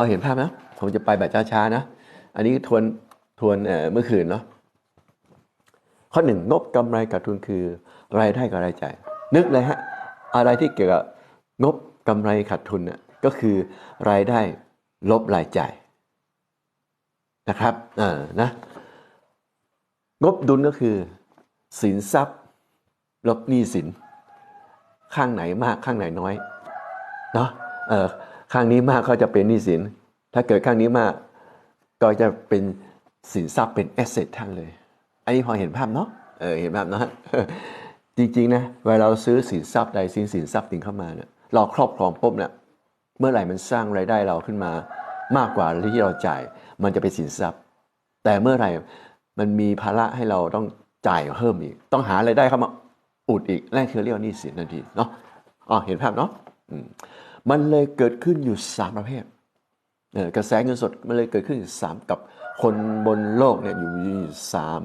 เอาเห็นภาพนะผมจะไปแบบช้าๆนะ อันนี้ทวนทวนเมื่อคืนเนาะข้อหนึ่งงบกำไรขาดทุนคือรายได้กับรายจ่าย นึกเลยฮะ อะไรที่เกี่ยวกับงบกำไรขาดทุนน่ะก็คือรายได้ลบรายจ่ายนะครับเออนะ งบดุลก็คือ สินทรัพย์ ลบหนี้สิน ข้างไหนมากข้างไหนน้อยเนาะเออ ข้างนี้มากก็จะเป็นหนี้สิน ถ้าเกิดข้างนี้มาก ก็จะเป็นสินทรัพย์เป็นแอสเซทท่านเลย อันนี้พอเห็นภาพเนาะ เออ เห็นภาพเนาะ จริงๆนะ เวลาเราซื้อสินทรัพย์ใดสินสินทรัพย์หนึ่งเข้ามาเนี่ย เราครอบครองปุ๊บเนี่ย เมื่อไหร่มันสร้างรายได้เราขึ้นมามากกว่าที่เราจ่าย มันจะเป็นสินทรัพย์ แต่เมื่อไหร่มันมีภาระให้เราต้องจ่ายเพิ่มอีก ต้องหารายได้เข้ามาอุดอีก นั่นคือเรียกว่านี้สินทันทีเนาะ อ๋อ เห็นภาพเนาะอื มันเลยเกิดขึ้นอยู่สามประเภทกระแสเงินสดมันเลยเกิดขึ้นอยู่สามกับคนบนโลกเนี่ยอยู่อยู่สาม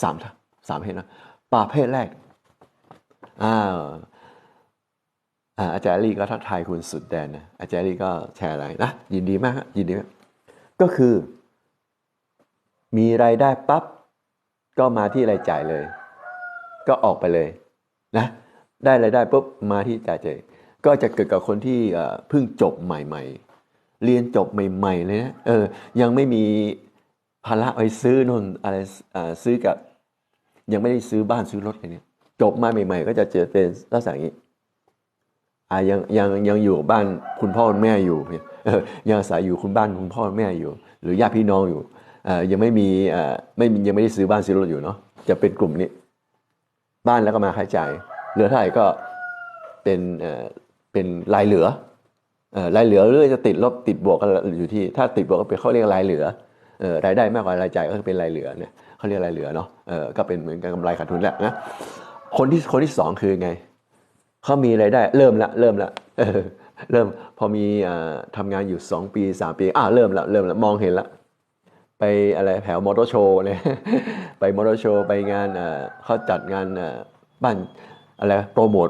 สามสามประเภทนะประเภทแรกอ่าอาจารย์ลีก็ทักทายคุณสุดแดนนะอาจารย์ลีก็แชร์อะไรนะยินดีมากฮะยินดีมากก็คือ มีรายได้ปั๊บก็มาที่รายจ่ายเลย ก็ออกไปเลยนะได้รายได้ปุ๊บมาที่จ่ายจ่าย ก็จะเกิดกับคนที่เพิ่งจบใหม่ ๆ เรียนจบใหม่ๆเลยนะเออยังไม่มีภาระไปซื้อนนอะไรซื้อกับ ยังไม่ได้ซื้อบ้านซื้อรถอะไรเนี่ยจบมาใหม่ ๆ ก็จะเจอเป็นลักษณะอย่างนี้อ่ายังยังยังอยู่บ้านคุณพ่อคุณแม่อยู่เนี่ยเออยังอาศัยอยู่คุณบ้านคุณพ่อคุณแม่อยู่ หรือญาติพี่น้องอยู่เออยังไม่มีเออไม่ยังไม่ได้ซื้อบ้านซื้อรถอยู่เนาะจะเป็นกลุ่มนี้ บ้านแล้วก็มาค่าใช้จ่ายเหลือเท่าไหร่ก็เป็น เป็นรายเหลือเออรายเหลือหรือจะติดลบติดบวกก็อยู่ที่ ถ้าติดบวกก็เป็นเขาเรียกรายเหลือเออรายได้มากกว่ารายจ่ายก็เป็นรายเหลือเนี่ยเขาเรียกรายเหลือเนาะเออก็เป็นเหมือนกันกำไรขาดทุนแหละนะคนที่คนที่สองคือไงเขามีรายได้เริ่มละเริ่มละเริ่มพอมีอทำงานอยู่สองปีสามปีอ่าเริ่มละเริ่มละมองเห็นละไปอะไรแถวมอเตอร์โชว์เนี่ยไปมอเตอร์โชว์ไปงานเขาจัดงานบ้านอะไรโปรโมท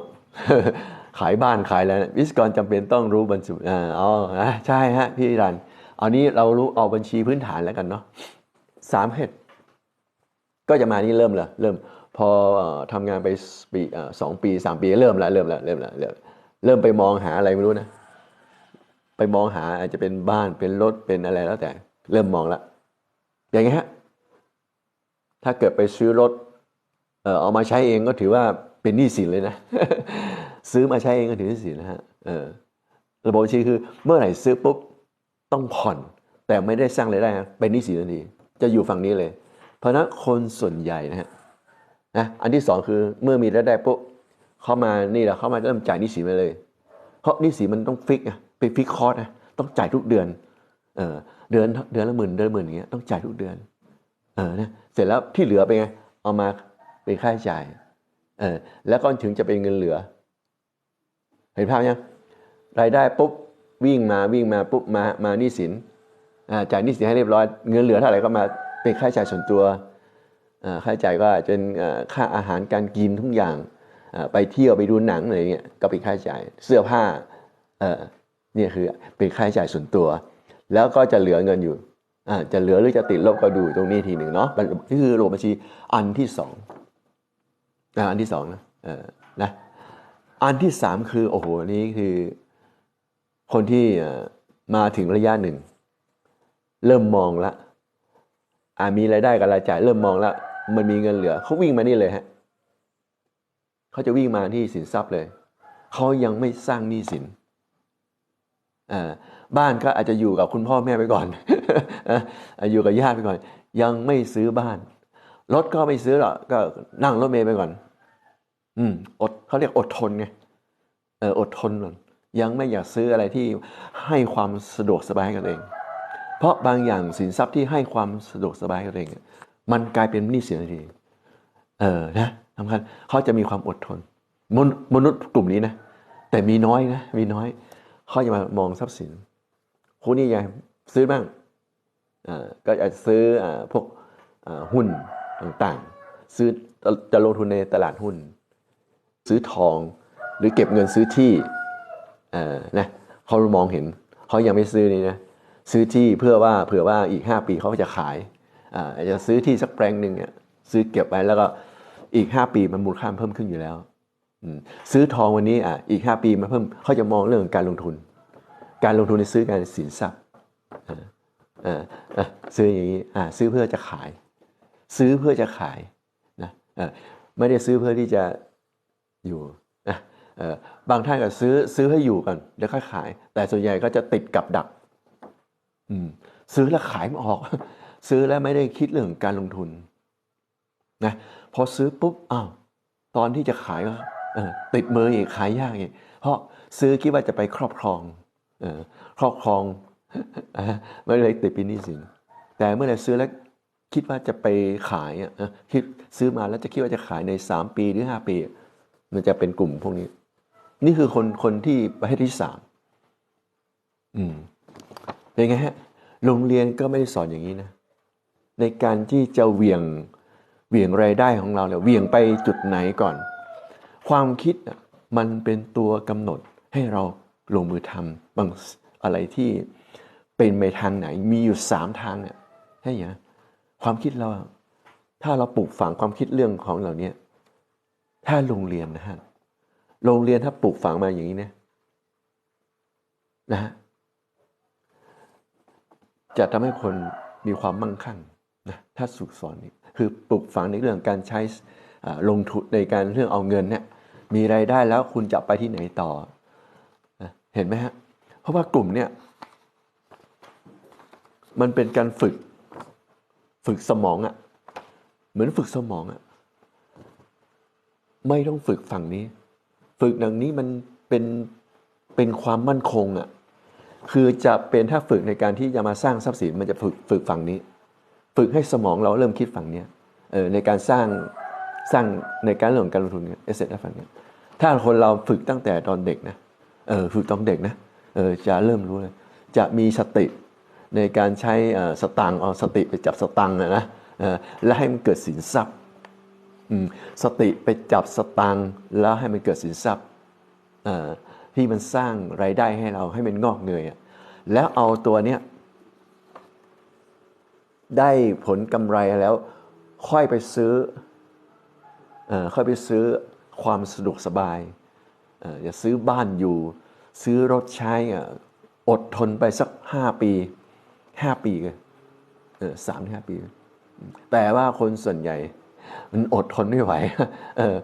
ขายบ้านขายอะไรนะวิศกรจำเป็นต้องรู้บรรจุอ่าอ๋อใช่ฮะพี่รันเอานี้เรารู้เอาบัญชีพื้นฐานแล้วกันเนาะสามเหตุก็จะมานี่เริ่มเลยเริ่มพออ่อทำงานไปปีสองปีสามปีเริ่มแล้วเริ่มแล้วเริ่มแล้วเริ่มเริ่มไปมองหาอะไรไม่รู้นะ ไปมองหาอาจจะเป็นบ้านเป็นรถเป็นอะไรแล้วแต่ เริ่มมองแล้วอย่างไงฮะถ้าเกิดไปซื้อรถเออเอามาใช้เองก็ถือว่าเป็นหนี้สินเลยนะ ซื้อมาใช้เองก็ถือนี้สินนะฮะเออระบบบัญชีคือเมื่อไหร่ซื้อปุ๊บต้องผ่อน แต่ไม่ได้สร้างรายได้นะเป็นหนี้สินทันทีจะอยู่ฝั่งนี้เลย เพราะนั้นคนส่วนใหญ่นะฮะนะอันที่สองคือเมื่อมีรายได้ปุ๊บเข้ามานี่แหละเข้ามาเริ่มจ่ายหนี้สินไปเลย เพราะหนี้สินมันต้องฟิกอะเป็นฟิกคอร์สนะต้องจ่ายทุกเดือนเออเดือนเดือนละหมื่นเดือนละหมื่นอย่างเงี้ยต้องจ่ายทุกเดือนเออเนี่ยเสร็จแล้วที่เหลือไปนไงเอามาเป็นค่าใช้จ่ายเออแล้วก็ถึงจะเป็นเงินเหลือ เห็นภาพยังรายได้ปุ๊บวิ่งมาวิ่งมาปุ๊บมามาหนี้สินจ่ายหนี้สินให้เรียบร้อยเงินเหลือเท่าไหร่ก็มาเป็นค่าใช้จ่ายส่วนตัวค่าใช้จ่ายก็อาจะเป็นค่าอาหารการกินทุกอย่างไปเที่ยวไปดูหนังอะไรเงี้ยก็เป็นค่าใช้จ่ายเสื้อผ้าเนี่ยคือเป็นค่าใช้จ่ายส่วนตัว แล้วก็จะเหลือเงินอยู่จะเหลือหรือจะติดลบก็ดูตรงนี้ทีหนึ่งเนาะนี่คือระบบบัญชีอันที่สองอันที่สองนะนะ อันที่สามคือโอ้โหนี่คือคนที่มาถึงระยะหนึ่ง เริ่มมองละอามีรายได้กับรายจ่าย เริ่มมองละมันมีเงินเหลือเขาวิ่งมานี่เลยฮะเขาจะวิ่งมาที่สินทรัพย์เลยเขายังไม่สร้างหนี้สินบ้านก็อาจจะอยู่กับคุณพ่อแม่ไปก่อนอยู่กับญาติไปก่อน ยังไม่ซื้อบ้านรถก็ไม่ซื้อหรอกก็นั่งรถเมล์ไปก่อน อืมอดเขาเรียกอดทนไง อออดทนก่อนยังไม่อยากซื้ออะไรที่ให้ความสะดวกสบายกับตัวเอง เพราะบางอย่างสินทรัพย์ที่ให้ความสะดวกสบายกับตัวเอง มันกลายเป็นหนี้สินทันทีเออนะสำคัญเขาจะมีความอดทน มนมนุษย์กลุ่มนี้นะ แต่มีน้อยนะ มีน้อย เขาจะมามองทรัพย์สินคุณนี่ยังซื้อบ้างก็อาจจะซื้ออพวกหุ้นต่างๆ ซื้อจะลงทุนในตลาดหุ้น ซื้อทอง หรือเก็บเงินซื้อที่เอ่อนะเขามองเห็นเขายังไม่ซื้อนี่นะซื้อที่เพื่อว่าเผื่อว่าอีก 5 ปีเขาจะขายอ่าอจจะซื้อที่สักแปลงหนึ่งเนี่ยซื้อเก็บไว้แล้วก็อีก 5 ปีมันมูลค่าเพิ่มขึ้นอยู่แล้วซื้อทองวันนี้อะอีก 5 ปีมันเพิ่มเขาจะมองเรื่องการลงทุน การลงทุนในซื้อการสินทรัพย์อ่อ่าอะซื้ออย่างนี้อ่าซื้อเพื่อจะขาย ซื้อเพื่อจะขายนะเอ่อไม่ได้ซื้อเพื่อที่จะอยู่ บางท่านก็ซื้อซื้อให้อยู่กันแล้วค่อยขาย แต่ส่วนใหญ่ก็จะติดกับดักซื้อแล้วขายไม่ออก ซื้อแล้วไม่ได้คิดเรื่องการลงทุนนะพอซื้อปุ๊บอ้าวตอนที่จะขายก็ติดมืออีกขายยากอีกเพราะซื้อคิดว่าจะไปครอบครองอครอบครองไม่เลยติดป็นหนี้สินแต่เมื่อไหร่ซื้อแล้วคิดว่าจะไปขายอะคิดซื้อมาแล้วจะคิดว่าจะขายใน 3 ปีหรือ 5 ปี มันจะเป็นกลุ่มพวกนี้ นี่คือคนคนที่ประเภทที่สามอืมเป็นไงฮะ โรงเรียนก็ไม่ได้สอนอย่างนี้นะ ในการที่จะเหวี่ยงเหวี่ยงรายได้ของเราเนี่ยเหวี่ยงไปจุดไหนก่อน ความคิดน่ะมันเป็นตัวกำหนดให้เราลงมือทำบางอะไรที่เป็นไปทางไหน มีอยู่สามทางเนี่ยใช่ไหมความคิดเราอะถ้าเราปลูกฝังความคิดเรื่องของเหล่านี้ถ้าโรงเรียนนะฮะ โรงเรียนถ้าปลูกฝังมาอย่างนี้เนี่ยนะฮะจะทำให้คนมีความมั่งคั่งนะถ้าสุกสอนนี่คือปลูกฝังในเรื่องการใช้ลงทุนในการเรื่องเอาเงินเนี่ยมีรายได้แล้วคุณจะไปที่ไหนต่อนะเห็นไหมฮะเพราะว่ากลุ่มเนี่ยมันเป็นการฝึกฝึกสมองอะ่ะเหมือนฝึกสมองอะ่ะไม่ต้องฝึกฝั่งนี้ ฝึกดังนี้มันเป็นเป็นความมั่นคงอะ่ะคือจะเป็นถ้าฝึกในการที่จะมาสร้างทรัพย์สินมันจะฝึกฝึกฝั่งนี้ ฝึกให้สมองเราเริ่มคิดฝั่งนี้เออในการสร้างสร้างในการเรื่องการลงทุนเนี่ยเอเซทฝั่งนี้ถ้าคนเราฝึกตั้งแต่ตอนเด็กนะเออฝึกตอนเด็กนะเออจะเริ่มรู้เลยจะมีสติในการใช้อ่อสตังเอาสติไปจับสตังนะนะเออแล้วให้มันเกิดสินทรัพย์ สติไปจับสตังแล้วให้มันเกิดสินทรัพย์ที่มันสร้างรายได้ให้เราให้มันงอกเงยอะแล้วเอาตัวเนี้ยได้ผลกำไรแล้ว ค่อยไปซื้ออค่อยไปซื้อความสะดวกสบายอย่าซื้อบ้านอยู่ ซื้อรถใช้อะอดทนไปสักห้าปีห้าปีกันเออสามถึงห้าปี แต่ว่าคนส่วนใหญ่ มันอดทนไม่ไหวเออ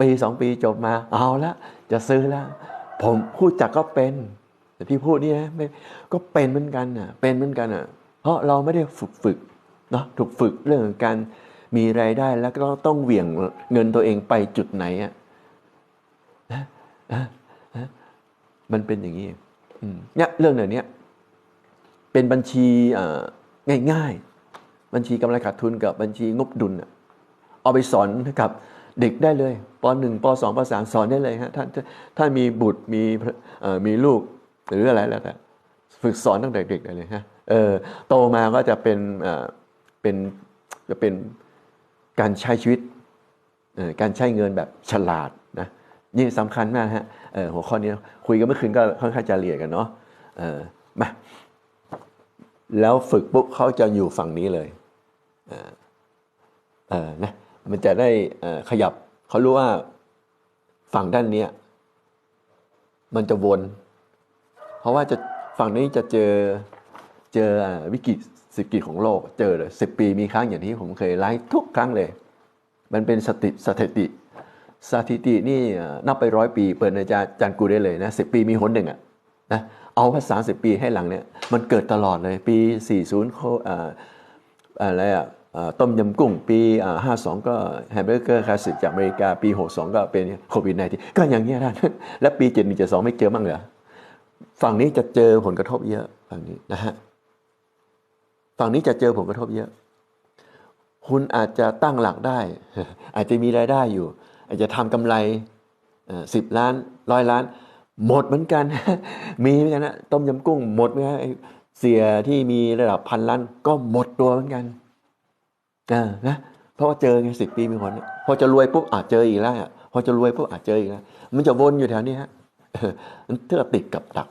ปีสองปีจบมาเอาละจะซื้อล้วผมพูดจักก็เป็นแต่ที่พูดนี่นะไม่ก็เป็นเหมือนกันอะเป็นเหมือนกันอะ เพราะเราไม่ได้ฝึกฝึกเนาะถูกฝึกเรื่องการมีรายได้แล้วก็ต้องเหวี่ยงเงินตัวเองไปจุดไหนอะนะนะมันเป็นอย่างนี้เนี่ยเรื่องเหล่านี้เป็นบัญชีอ่อง่ายๆ บัญชีกำไรขาดทุนกับบัญชีงบดุลอะ เอาไปสอนกับเด็กได้เลยปหนึ่งปสองปสามสอนได้เลยฮะท่านถ้ามีบุตรมีมีลูกหรืออะไรแล้วแต่ฝึกสอนตั้งแต่เด็กได้เลยฮะเออโตมาก็จะเป็นเอ่อเป็นจะเป็นการใช้ชีวิตเอ่อการใช้เงินแบบฉลาดนะนี่สำคัญมากฮะเออหัวข้อนี้คุยกันเมื่อคืนก็ค่อนข้างจะเอียกันเนาะเออมาแล้วฝึกปุ๊บเขาจะอยู่ฝั่งนี้เลยเออเออนะ มันจะได้ขยับเขารู้ว่าฝั่งด้านเนี้ยมันจะวน เพราะว่าจะฝั่งนี้จะเจอเจอวิกฤตเศรษฐกิจของโลกเจอเลยสิบปีมีครั้งอย่างที่ผมเคยไลฟ์ทุกครั้งเลย มันเป็นสติสถิติสถิตินี่นับไปร้อยปีเปิดในอาจารย์จารย์กูได้เลยนะสิบปีมีหนหนึ่งอะนะเอาภาษาสิบปีให้หลังเนี่ยมันเกิดตลอดเลยปี 40โคอ่าอะไรอะอ่า ต้มยำกุ้งปีอ่า52 ก็แฮมเบอร์เกอร์คลาสสิกจากอเมริกาปี 62 ก็เป็นโควิด19ก็อย่างเงี้ยท่าน และปี 71 72 ไม่เจอบ้างเหรอ ฝั่งนี้จะเจอผลกระทบเยอะฝั่งนี้นะฮะ ฝั่งนี้จะเจอผลกระทบเยอะ คุณอาจจะตั้งหลักได้ อาจจะมีรายได้อยู่ อาจจะทำกำไรสิบล้านร้อยล้าน หมดเหมือนกัน มีเหมือนกันนะต้มยำกุ้งหมดเหมเสียที่มีระดับพันล้านก็หมดตัวเหมือนกัน นะเพราะว่าเจอไงสิบปีมีคนพอจะรวยปุ๊บอาจเจออีกแล้วพอจะรวยปุ๊บอาจเจออีกแล้วมันจะวนอยู่แถวนี้ฮะมันเทือติดกับดัก